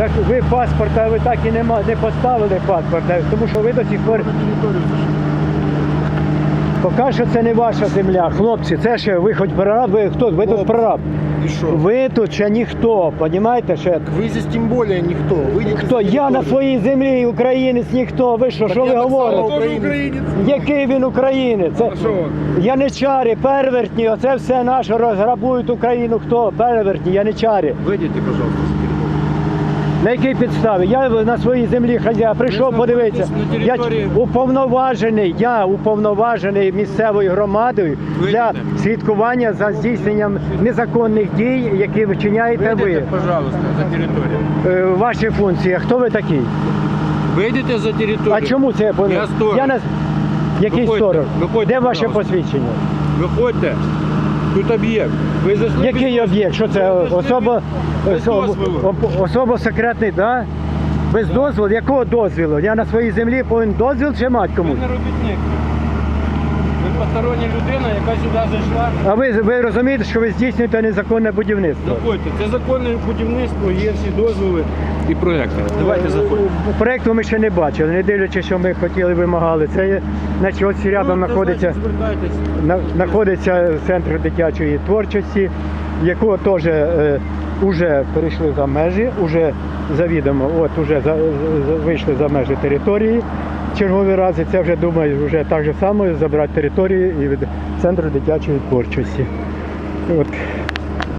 Так ви паспорта, ви так і нема, не поставили паспорта, тому що ви до сих пор. Поки що це не ваша земля, хлопці. Це ще ви хоч прораб, ви хто? Ви тут Хлопці. прораб. И что? Ви тут ще ніхто, розумієте? Ще Вы здесь тем более никто. Выйдите хто? за Я на территорию. своїй землі українець, ніхто. Ви що, Так що ви я так само говорите? українець. Який він українець? Це... А що він? Яничарі, первертні, оце все наше розграбують Україну. Хто? Первертні, яничарі. Выйдите, пожалуйста, с территории. На якій підставі? Я на своїй землі хазяїн прийшов подивитися. Я уповноважений, я уповноважений місцевою громадою для слідкування за здійсненням незаконних дій, які вчиняєте ви. Пожалуйста, за территорию. Е, Ваші функції. Хто ви такий? Выйдите за территорию. А чому це я повинен? Я сторож. Я на... Який сторож? Де ваше посвідчення? Виходьте. Тут об'єкт. Ви зайшли Який без- об'єкт? Що це Ви особа, без осо- дозволу. об- особо секретний, да? Без дозволу? Якого дозволу? Я на своїй землі повинен дозвіл чи мати Ви комусь? не робітник. Постороння людина, яка сюди зайшла. А ви, ви розумієте, що ви здійснюєте незаконне будівництво? Заходьте. Це законне будівництво, є всі дозволи і проекти. Давайте заходьте. Проєкту ми ще не бачили, не дивлячись, що ми хотіли, вимагали. Це є, значить, ось рядом Ну, знаходиться, на, знаходиться центр дитячої творчості, якого теж е, уже перейшли за межі, уже завідомо, от уже за, за- вийшли за межі території. Чергові і це вже думаю, вже так же само забрати територію і від центру дитячої творчості. От